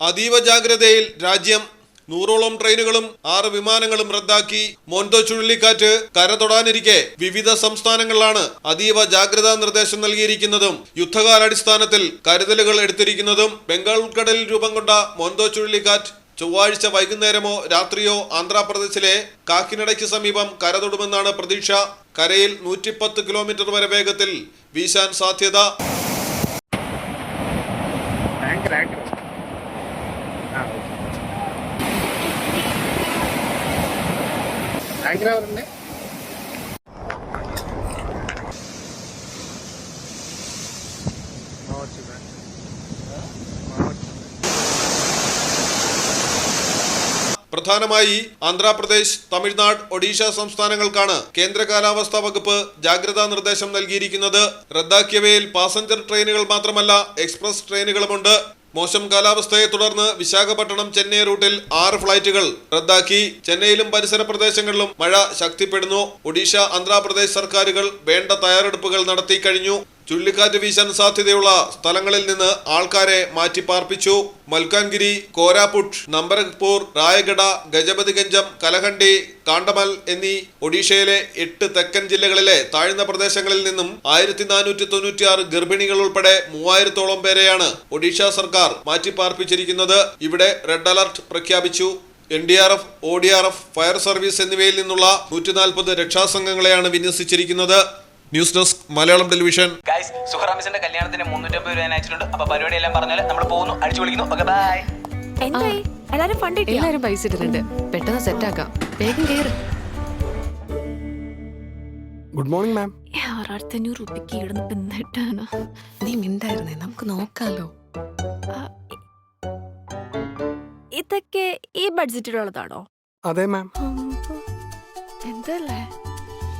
അതീവ ജാഗ്രതയിൽ രാജ്യം നൂറോളം ട്രെയിനുകളും ആറ് വിമാനങ്ങളും റദ്ദാക്കി മോൻതോ ചുഴലിക്കാറ്റ് കര തൊടാനിരിക്കെ വിവിധ സംസ്ഥാനങ്ങളിലാണ് അതീവ ജാഗ്രതാ നിർദ്ദേശം നൽകിയിരിക്കുന്നതും യുദ്ധകാലാടിസ്ഥാനത്തിൽ കരുതലുകൾ എടുത്തിരിക്കുന്നതും ബംഗാൾ ഉൾക്കടലിൽ രൂപം കൊണ്ട മോൻതോ ചുഴലിക്കാറ്റ് ചൊവ്വാഴ്ച വൈകുന്നേരമോ രാത്രിയോ ആന്ധ്രാപ്രദേശിലെ കാക്കിനടയ്ക്ക് സമീപം കര തൊടുമെന്നാണ് പ്രതീക്ഷ. കരയിൽ നൂറ്റിപ്പത്ത് കിലോമീറ്റർ വരെ വേഗത്തിൽ വീശാൻ സാധ്യത. അവരുണ്ട് പ്രധാനമായി ആന്ധ്രാപ്രദേശ് തമിഴ്നാട് ഒഡീഷ സംസ്ഥാനങ്ങൾക്കാണ് കേന്ദ്ര കാലാവസ്ഥാ വകുപ്പ് ജാഗ്രതാ നിർദ്ദേശം നൽകിയിരിക്കുന്നത്. റദ്ദാക്കിയവയിൽ പാസഞ്ചർ ട്രെയിനുകൾ മാത്രമല്ല എക്സ്പ്രസ് ട്രെയിനുകളുമുണ്ട്. മോശം കാലാവസ്ഥയെ തുടർന്ന് വിശാഖപട്ടണം ചെന്നൈ റൂട്ടിൽ ആറ് ഫ്ലൈറ്റുകൾ റദ്ദാക്കി. ചെന്നൈയിലും പരിസര പ്രദേശങ്ങളിലും മഴ ശക്തിപ്പെടുന്നു. ഒഡീഷ ആന്ധ്രാപ്രദേശ് സർക്കാരുകൾ വേണ്ട തയ്യാറെടുപ്പുകൾ നടത്തി കഴിഞ്ഞു. ചുഴലിക്കാറ്റ് വീശാൻ സാധ്യതയുള്ള സ്ഥലങ്ങളിൽ നിന്ന് ആൾക്കാരെ മാറ്റിപ്പാർപ്പിച്ചു മൽക്കാൻഗിരി കോരാപുട്ട് നമ്പരപൂർ റായഗഡ ഗജപതിഗഞ്ചം കലഹണ്ടി കാണ്ടമൽ എന്നീ ഒഡീഷയിലെ എട്ട് തെക്കൻ ജില്ലകളിലെ താഴ്ന്ന പ്രദേശങ്ങളിൽ നിന്നും ആയിരത്തി നാനൂറ്റി തൊണ്ണൂറ്റിയാറ് ഗർഭിണികൾ ഉൾപ്പെടെ മൂവായിരത്തോളം പേരെയാണ് ഒഡീഷ സർക്കാർ മാറ്റിപ്പാർപ്പിച്ചിരിക്കുന്നത് ഇവിടെ റെഡ് അലർട്ട് പ്രഖ്യാപിച്ചു. N D R F O D R F fire service എന്നിവയിൽ നിന്നുള്ള നൂറ്റി നാൽപ്പത് രക്ഷാസംഘങ്ങളെയാണ് വിന്യസിച്ചിരിക്കുന്നത്. News desk Malayalam television. Guys സുഹറാമിസിന്റെ കല്യാണത്തിന് മുന്നൂറ്റമ്പത് രൂപ ഞാൻ അയച്ചിട്ടുണ്ട്. അപ്പൊ പരിപാടി എല്ലാം പറഞ്ഞാൽ നമ്മൾ പോകുന്നു. അടിച്ചു വിളിക്കുന്നു ഓക്കെ ബൈ എന്തായി? എല്ലാരും ഫണ്ട് കിട്ടിയോ? എല്ലാരും പൈസ ഇട്ടിട്ടുണ്ട്. പെട്ടെന്ന് സെറ്റ് ആക്കാം. വേഗം കേറ്. ഗുഡ് മോർണിംഗ് മാം ആറായിരത്തി അഞ്ഞൂറ് രൂപയ്ക്ക് ഇവിടുന്ന് പിന്നിട്ടാണ് നീ മിണ്ടായിരുന്നേ. നമുക്ക് നോക്കാലോ. ഇതൊക്കെ ഈ ബഡ്ജറ്റിലുള്ളതാണോ അതെ മാം എന്തല്ലേ?